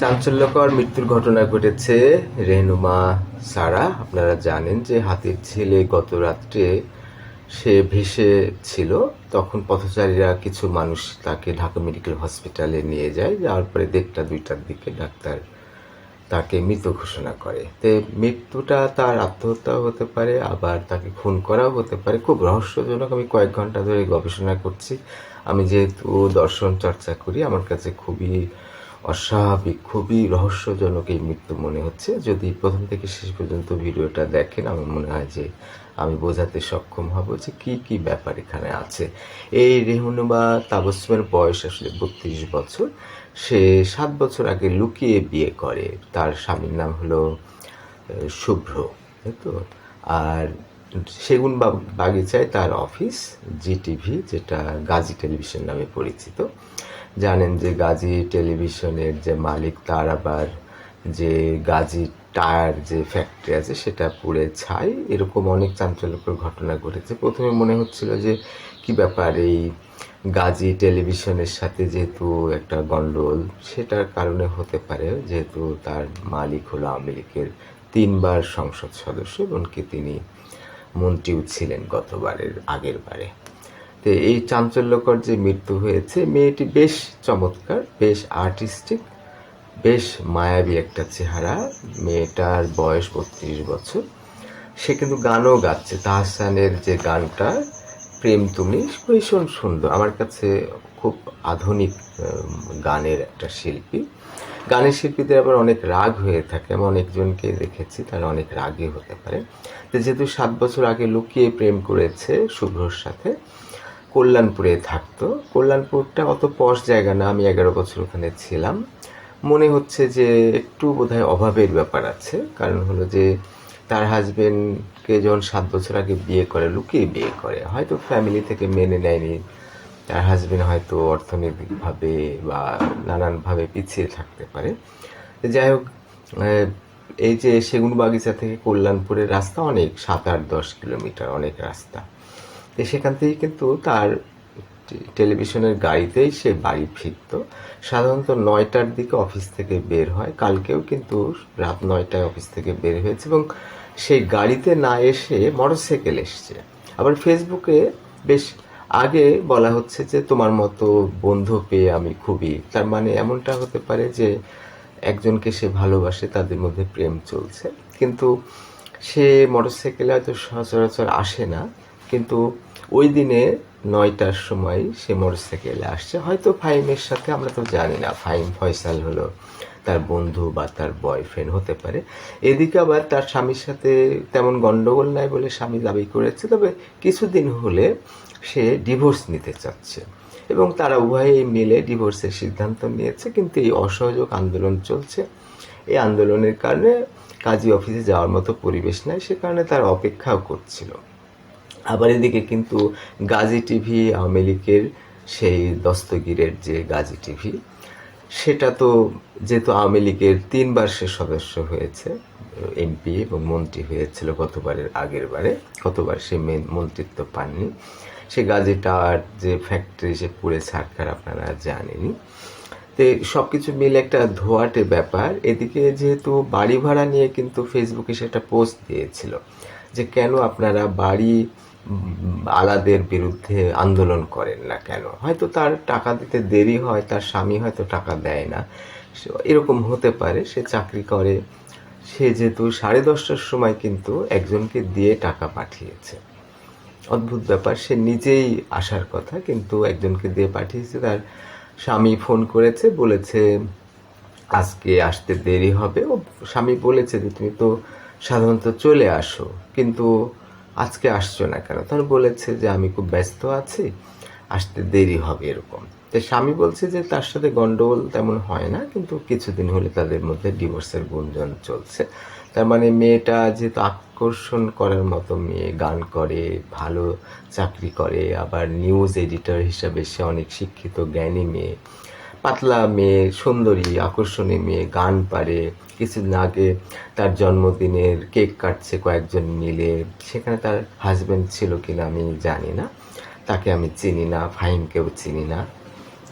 চাঞ্চল্যকর মৃত্যুর ঘটনা ঘটেছে রেহনুমা সারা। আপনারা জানেন যে হাতির ছেলে গত রাত্রে সে ভেসে ছিল। তখন পথচারীরা কিছু মানুষ তাকে ঢাকা মেডিকেল হসপিটালে নিয়ে যায়। যাওয়ার পরে দেড়টা, দুইটার দিকে ডাক্তার তাকে মৃত ঘোষণা করে। তে মৃত্যুটা তার আত্মহত্যা হতে পারে, আবার তাকে খুন করাও হতে পারে। খুব রহস্যজনক, আমি কয়েক ঘণ্টা ধরে গবেষণা করছি। আমি যেহেতু দর্শন চর্চা করি, আমার কাছে খুবই অস্বাভাবিক, খুবই রহস্যজনক এই মৃত্যু মনে হচ্ছে। যদি প্রথম থেকে শেষ পর্যন্ত ভিডিওটা দেখেন, আমার মনে হয় যে আমি বোঝাতে সক্ষম হব যে কি কি ব্যাপার এখানে আছে। এই রেহুনুবা তাবসমের বয়স আসলে বত্রিশ বছর। সে সাত বছর আগে লুকিয়ে বিয়ে করে। তার স্বামীর নাম হলো শুভ্র তো? আর সেগুন বাগিচায় তার অফিস, জিটিভি, যেটা গাজী টেলিভিশন নামে পরিচিত। জানেন যে গাজী টেলিভিশনের যে মালিক, তার আবার যে গাজী টায়ার যে ফ্যাক্টরি আছে, সেটা পুড়ে ছাই, এরকম অনেক চাঞ্চল্যকর ঘটনা ঘটেছে। প্রথমে মনে হচ্ছিল যে, কি ব্যাপার এই গাজী টেলিভিশনের সাথে যেহেতু একটা গন্ডগোল সেটার কারণে হতে পারে যেহেতু তার মালিক হলো আওয়ামী লীগের তিনবার সংসদ সদস্য, এমনকি তিনি মন্ত্রীও ছিলেন গতবারের আগের বারে। তো এই চাঞ্চল্যকর যে মৃত্যু হয়েছে, মেয়েটি বেশ চমৎকার, বেশ আর্টিস্টিক বেশ মায়াবী একটা চেহারা। মেয়েটার বয়স বত্রিশ বছর। সে কিন্তু গানও গাচ্ছে। তাহসানের যে গানটা, প্রেম তুমি, ভীষণ সুন্দর। আমার কাছে খুব আধুনিক গানের একটা শিল্পী। গানের শিল্পীদের আবার অনেক রাগ হয়ে থাকে। আমি অনেকজনকে দেখেছি, তারা অনেক রাগী হতে পারে। যেহেতু সাত বছর আগে লুকিয়ে প্রেম করেছে শুভ্রর সাথে কল্যাণপুরে থাকতো। কল্যাণপুরটা অত পশ জায়গা না, আমি এগারো বছর ওখানে ছিলাম। মনে হচ্ছে যে একটু বোধহয় অভাবের ব্যাপার আছে। কারণ হলো যে তার হাজবেন্ডকে যখন সাত বছর আগে বিয়ে করে, লুকিয়ে বিয়ে করে, হয়তো ফ্যামিলি থেকে মেনে নেয়নি। তার হাজবেন্ড হয়তো অর্থনৈতিকভাবে বা নানানভাবে পিছিয়ে থাকতে পারে। যাই হোক এই যে সেগুন বাগিচা থেকে কল্যাণপুরের রাস্তা অনেক, সাত আট দশ কিলোমিটার অনেক রাস্তা। সেখান থেকে কিন্তু তার টেলিভিশনের গাড়িতেই সে বাড়ি ফিরত। সাধারণত নয়টার দিকে অফিস থেকে বের হয়। কালকেও কিন্তু রাত নয়টায় অফিস থেকে বের হয়েছে এবং সেই গাড়িতে না এসে মোটরসাইকেল এসছে। আবার ফেসবুকে বেশ আগে বলা হচ্ছে যে, তোমার মতো বন্ধু পেয়ে আমি খুবই। তার মানে এমনটা হতে পারে যে, একজনকে সে ভালোবাসে, তাদের মধ্যে প্রেম চলছে। কিন্তু সে মোটরসাইকেলে হয়তো সচরাচর আসে না। কিন্তু ওই দিনে নয়টার সময় সে মোটরসাইকেলে আসছে। হয়তো ফাইমের সাথে, আমরা তো জানি না ফাইম ফয়সাল হলো তার বন্ধু বা তার বয়ফ্রেন্ড হতে পারে। এদিকে আবার তার স্বামীর সাথে তেমন গন্ডগোল নাই বলে স্বামী দাবি করেছে, তবে কিছুদিন হলে সে ডিভোর্স নিতে চাচ্ছে এবং তারা উভয়েই মিলে ডিভোর্সের সিদ্ধান্ত নিয়েছে, কিন্তু এই অসহযোগ আন্দোলন চলছে। এই আন্দোলনের কারণে কাজী অফিসে যাওয়ার মতো পরিবেশ নাই, সে কারণে তার অপেক্ষাও করছিল। আবার এদিকে কিন্তু গাজী টিভি, আওয়ামী লীগের সেই দস্তগিরের যে গাজী টিভি, সেটা তো যেহেতু আওয়ামী লীগের তিনবার সে সদস্য হয়েছে, এমপি এবং মন্ত্রী হয়েছিল গতবারের আগের বারে, গতবার সে মেন- মন্ত্রিত্ব পাননি। সে গাজীটার যে ফ্যাক্টরি সে পুড়ে ছাড়কার আপনারা জানেনই। তো সব কিছু মিলে একটা ধোয়াটে ব্যাপার। এদিকে যেহেতু বাড়ি ভাড়া নিয়ে কিন্তু ফেসবুকে সেটা পোস্ট দিয়েছিল যে কেন আপনারা বাড়ি আলাদের বিরুদ্ধে আন্দোলন করেন না কেন? হয়তো তার টাকা দিতে দেরি হয়, তার স্বামী হয়তো টাকা দেয় না। এরকম হতে পারে, সে চাকরি করে। সে যেহেতু সাড়ে দশটার সময় কিন্তু একজনকে দিয়ে টাকা পাঠিয়েছে। অদ্ভুত ব্যাপার, সে নিজেই আসার কথা, কিন্তু একজনকে দিয়ে পাঠিয়েছে। তার স্বামী ফোন করেছে, বলেছে, আজকে আসতে দেরি হবে। ও স্বামী বলেছে যে, তুমি তো সাধারণত চলে আসো। কিন্তু আজকে আসছো না কেন? তখন বলেছে যে আমি খুব ব্যস্ত আছি, আসতে দেরি হবে এরকম। তো স্বামী বলছে যে তার সাথে গন্ডগোল তেমন হয় না, কিন্তু কিছুদিন হলে তাদের মধ্যে ডিভোর্সের গুঞ্জন চলছে। তার মানে মেয়েটা যেহেতু আকর্ষণ করার মতো মেয়ে, গান করে, ভালো চাকরি করে, আবার নিউজ এডিটর হিসাবে সে অনেক শিক্ষিত, জ্ঞানী মেয়ে। পাতলা মেয়ে, সুন্দরী, আকর্ষণী মেয়ে, গান পারে। কিছুদিন আগে তার জন্মদিনের কেক কাটছে কয়েকজন মিলে। সেখানে তার হাজব্যান্ড ছিল কিনা আমি জানি না। তাকে আমি চিনি না, ফাহিমকেও চিনি না।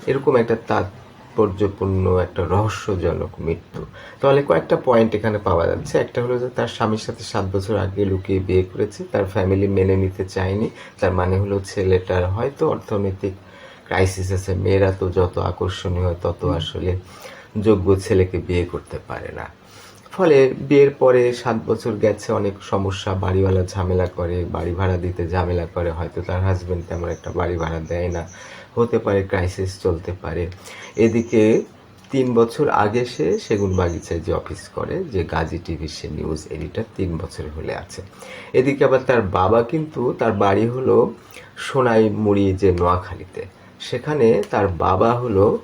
এরকম একটা তাৎপর্যপূর্ণ, একটা রহস্যজনক মৃত্যু। তাহলে কয়েকটা পয়েন্ট এখানে পাওয়া যাচ্ছে। একটা হলো যে তার স্বামীর সাথে সাত বছর আগে লুকিয়ে বিয়ে করেছে। তার ফ্যামিলি মেনে নিতে চায়নি। তার মানে হলো ছেলেটার হয়তো অর্থনৈতিক ক্রাইসিস আছে মেয়েরা তো যত আকর্ষণীয় হয় তত আসলে যোগ্য ছেলেকে বিয়ে করতে পারে না। ফলে বিয়ের পরে সাত বছর গেছে অনেক সমস্যা বাড়িওয়ালা ঝামেলা করে বাড়ি ভাড়া দিতে ঝামেলা করে হয়তো তার হাজব্যান্ড তেমন একটা বাড়ি ভাড়া দেয় না। হতে পারে ক্রাইসিস চলতে পারে। এদিকে তিন বছর আগে সে সেগুন বাগিচায় যে অফিস করে যে গাজী টিভির সে নিউজ এডিটার তিন বছর হলে আছে। এদিকে আবার তার বাবা কিন্তু তার বাড়ি হলো সোনাই মুড়ি যে নোয়াখালীতে। সেখানে তার বাবা হলো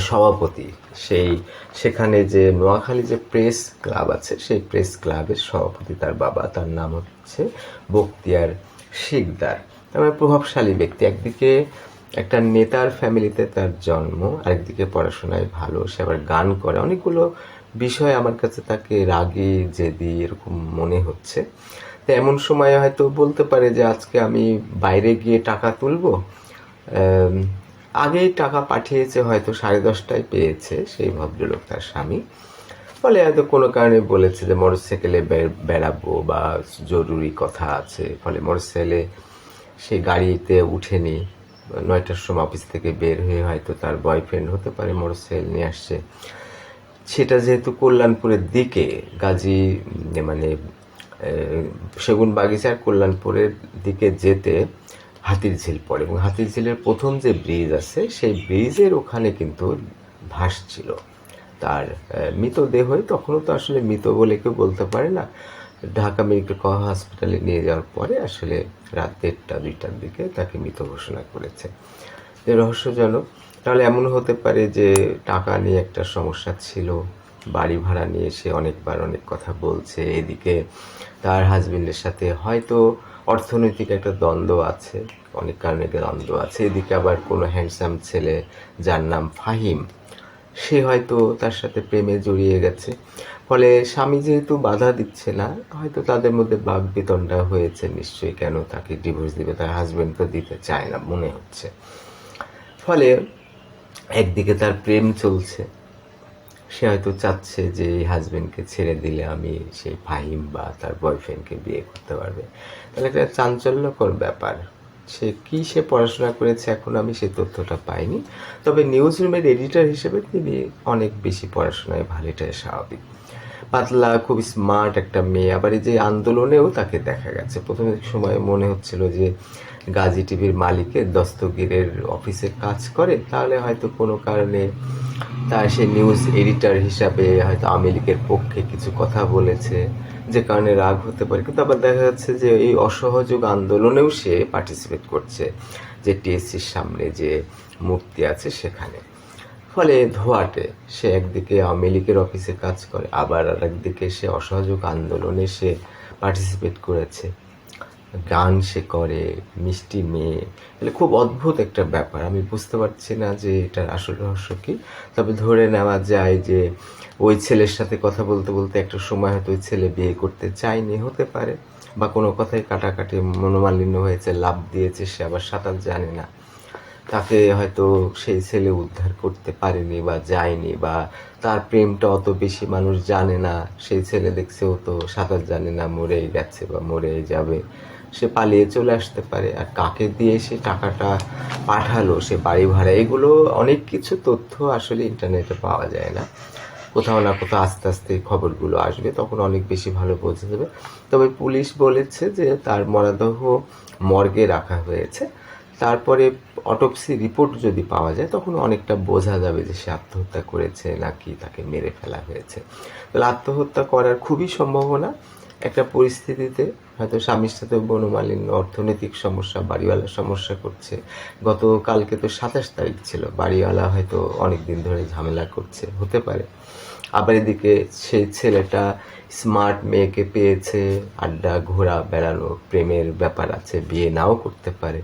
সভাপতি। সেই, সেখানে যে নোয়াখালী যে প্রেস ক্লাব আছে, সেই প্রেস ক্লাবের সভাপতি তার বাবা। তার নাম হচ্ছে বক্তিয়ার শিকদার। তার মানে প্রভাবশালী ব্যক্তি। একদিকে একটা নেতার ফ্যামিলিতে তার জন্ম, আরেকদিকে পড়াশোনায় ভালো, সে আবার গান করে। অনেকগুলো বিষয় আমার কাছে তাকে রাগি, জেদি এরকম মনে হচ্ছে। তো এমন সময় হয়তো বলতে পারে যে, আজকে আমি বাইরে গিয়ে টাকা তুলবো? আগেই টাকা পাঠিয়েছে হয়তো সাড়ে দশটায় পেয়েছে সেই ভদ্রলোক তার স্বামী। ফলে হয়তো কোনো কারণে বলেছে যে মোটরসাইকেলে বেড়াবো বা জরুরি কথা আছে। ফলে মোটরসাইকেলে সেই গাড়িতে উঠেনি। নয়টার সময় অফিস থেকে বের হয়ে হয়তো তার বয়ফ্রেন্ড হতে পারে মোটরসাইকেল নিয়ে আসছে। সেটা যেহেতু কল্যাণপুরের দিকে, গাজী মানে সেগুন বাগিচার কল্যাণপুরের দিকে যেতে হাতির ঝিল পড়ে এবং হাতির ঝিলের প্রথম যে ব্রিজ আছে, সেই ব্রিজের ওখানে কিন্তু ভাসছিল তার মৃতদেহই তখনও তো আসলে মৃত বলে কেউ বলতে পারে না। ঢাকা মেডিকেল কলেজ হসপিটালে নিয়ে যাওয়ার পরে আসলে রাত দেড়টা, দুইটার দিকে তাকে মৃত ঘোষণা করেছে। যে রহস্যজনক। তাহলে এমন হতে পারে যে টাকা নিয়ে একটা সমস্যা ছিল, বাড়ি ভাড়া নিয়ে সে অনেকবার অনেক কথা বলছে, এদিকে তার হাজবেন্ডের সাথে হয়তো অর্থনৈতিক একটা দ্বন্দ্ব আছে, অনেক কারণে একটা দ্বন্দ্ব আছে। এদিকে আবার কোনো হ্যান্ডসাম ছেলে যার নাম ফাহিম, সে হয়তো তার সাথে প্রেমে জড়িয়ে গেছে। ফলে স্বামী যেহেতু বাধা দিচ্ছে না, হয়তো তাদের মধ্যে বাঘ বিতণ্ডা হয়েছে নিশ্চয়ই, কেন তাকে ডিভোর্স দিবে, তার হাজবেন্ড তো দিতে চায় না, মনে হচ্ছে। ফলে একদিকে তার প্রেম চলছে সে হয়তো চাচ্ছে যে এই হাজবেন্ডকে ছেড়ে দিলে আমি সেই ফাহিম বা তার বয়ফ্রেন্ডকে বিয়ে করতে পারবে। তাহলে একটা চাঞ্চল্যকর ব্যাপার। সে কি সে পড়াশোনা করেছে এখন আমি সে তথ্যটা পাইনি। তবে নিউজ রুমের এডিটর হিসেবে তিনি অনেক বেশি পড়াশোনায় ভালো, এটাই স্বাভাবিক। পাতলা, খুব স্মার্ট একটা মেয়ে। আবার এই যে আন্দোলনেও তাকে দেখা গেছে। প্রথমে সময় মনে হচ্ছিল যে গাজী টিভির মালিকের দস্তগীরের অফিসে কাজ করে। তাহলে হয়তো কোনো কারণে তার সে নিউজ এডিটর হিসাবে হয়তো আওয়ামী লীগের পক্ষে কিছু কথা বলেছে, যে কারণে রাগ হতে পারে। কিন্তু আবার দেখা যাচ্ছে যে এই অসহযোগ আন্দোলনেও সে পার্টিসিপেট করছে, যে টিএসসির সামনে যে মূর্তি আছে সেখানে। ফলে ধোয়াটে সে একদিকে আওয়ামী লীগের অফিসে কাজ করে, আবার আর একদিকে সে অসহযোগ আন্দোলনে সে পার্টিসিপেট করেছে। গান সে করে, মিষ্টি মেয়ে। তাহলে খুব অদ্ভুত একটা ব্যাপার। আমি বুঝতে পারছি না যে এটার আসল রহস্য কি। তবে ধরে নেওয়া যায় যে ওই ছেলের সাথে কথা বলতে বলতে একটা সময় হয়তো ওই ছেলে বিয়ে করতে চায়নি, হতে পারে। বা কোনো কথাই কাটাকাটি মনোমালিন্য হয়েছে লাভ দিয়েছে সে, আবার সাঁতার জানে না। তাকে হয়তো সেই ছেলে উদ্ধার করতে পারেনি বা যায়নি বা তার প্রেমটা অত বেশি মানুষ জানে না। সেই ছেলে দেখছে তো সাঁতার জানে না, মরেই গেছে বা মরেই যাবে। সে পালিয়ে চলে আসতে পারে। আর কাকে দিয়ে সে টাকাটা পাঠালো, সে বাড়ি ভাড়া, এগুলো অনেক কিছু তথ্য আসলে ইন্টারনেটে পাওয়া যায় না। কোথাও না কোথাও আস্তে আস্তে খবরগুলো আসবে, তখন অনেক বেশি ভালো বোঝা যাবে তবে পুলিশ বলেছে যে তার মরদেহ মর্গে রাখা হয়েছে। তারপরে অটোপসি রিপোর্ট যদি পাওয়া যায়, তখন অনেকটা বোঝা যাবে যে সে আত্মহত্যা করেছে নাকি তাকে মেরে ফেলা হয়েছে। তাহলে আত্মহত্যা করার খুবই সম্ভাবনা। একটা পরিস্থিতিতে হয়তো স্বামীর সাথে বনমালিন্য অর্থনৈতিক সমস্যা, বাড়িওয়ালার সমস্যা করছে। গতকালকে তো সাতাশ তারিখ ছিল, বাড়িওয়ালা হয়তো অনেক দিন ধরে ঝামেলা করছে, হতে পারে। আবার এদিকে সেই ছেলেটা স্মার্ট মেয়েকে পেয়েছে, আড্ডা ঘোরা বেড়ানো প্রেমের ব্যাপার আছে, বিয়ে নাও করতে পারে।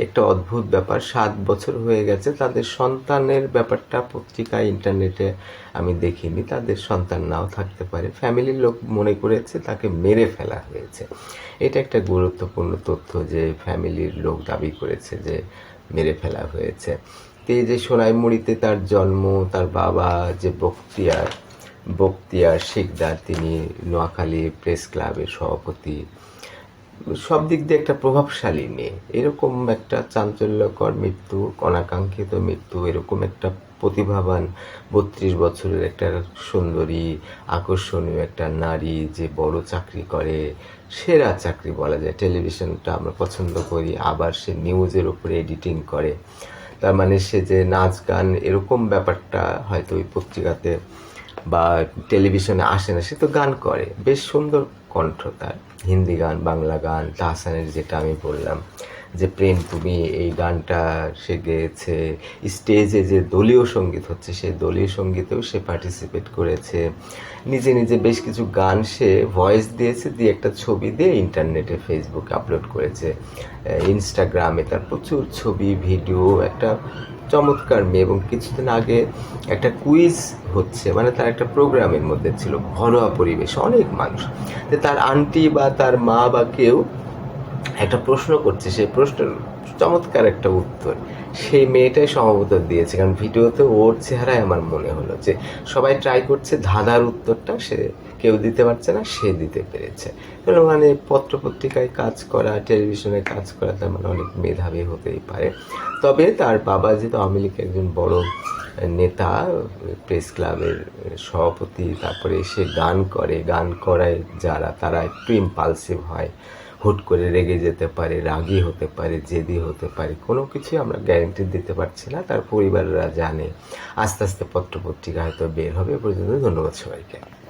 একটা অদ্ভুত ব্যাপার। সাত বছর হয়ে গেছে, তাদের সন্তানের ব্যাপারটা পত্রিকায়, ইন্টারনেটে আমি দেখিনি। তাদের সন্তান নাও থাকতে পারে। ফ্যামিলির লোক মনে করেছে তাকে মেরে ফেলা হয়েছে। এটা একটা গুরুত্বপূর্ণ তথ্য যে ফ্যামিলির লোক দাবি করেছে যে মেরে ফেলা হয়েছে। তো এই যে সোনাইমুড়িতে তার জন্ম, তার বাবা যে বখতিয়ার বখতিয়ার শিকদার, তিনি নোয়াখালী প্রেস ক্লাবের সভাপতি। সব দিক দিয়ে একটা প্রভাবশালী মেয়ে। এরকম একটা চাঞ্চল্যকর মৃত্যু, অনাকাঙ্ক্ষিত মৃত্যু, এরকম একটা প্রতিভাবান বত্রিশ বছরের একটা সুন্দরী, আকর্ষণীয় একটা নারী যে বড় চাকরি করে, সেরা চাকরি বলা যায়। টেলিভিশনটা আমরা পছন্দ করি, আবার সে নিউজের উপরে এডিটিং করে। তার মানে সে যে নাচ, গান, এরকম ব্যাপারটা হয়তো ওই পত্রিকাতে বা টেলিভিশনে আসে না, সে তো গান করে। বেশ সুন্দর কণ্ঠ তার হিন্দি গান, বাংলা গান, তাহসানের যেটা আমি বললাম, যে প্রেম তুমি, এই গানটা সে গেয়েছে, স্টেজে যে দলীয় সংগীত হচ্ছে, সেই দলীয় সঙ্গীতেও সে পার্টিসিপেট করেছে। নিজে নিজে বেশ কিছু গান সে ভয়েস দিয়েছে, দিয়ে একটা ছবি দিয়ে ইন্টারনেটে ফেসবুকে আপলোড করেছে। ইনস্টাগ্রামে তার প্রচুর ছবি ভিডিও একটা চমৎকার মেয়ে এবং কিছুদিন আগে একটা কুইজ হচ্ছে মানে তার একটা প্রোগ্রামের মধ্যে ছিল, ঘরোয়া পরিবেশ অনেক মানুষ। তার আন্টি বা তার মা বা কেউ একটা প্রশ্ন করছে, সেই প্রশ্নের চমৎকার একটা উত্তর। সেই মেয়েটাই সম্ভবত দিয়েছে, কারণ ভিডিওতে ওর চেহারায় আমার মনে হলো যে সবাই ট্রাই করছে ধাঁধার উত্তরটা, সে কেউ দিতে পারছে না, সে দিতে পেরেছে। এগুলো মানে পত্র পত্রিকায় কাজ করা, টেলিভিশনে কাজ করা তার মানে অনেক মেধাবী হতেই পারে। তবে তার বাবা যেহেতু আওয়ামী লীগের একজন বড় নেতা, প্রেস ক্লাবের সভাপতি, তারপরে সে গান করে, গান করায় যারা, তারা একটু ইম্পালসিভ হয়। হুট করে রেগে যেতে পারে, রাগী হতে পারে, জেদি হতে পারে, কোনো কিছু আমরা গ্যারেন্টি দিতে পারছি না, তার পরিবাররা জানে। আস্তে আস্তে পত্র পত্রিকা হয়তো বের হবে। পর্যন্ত ধন্যবাদ সবাইকে।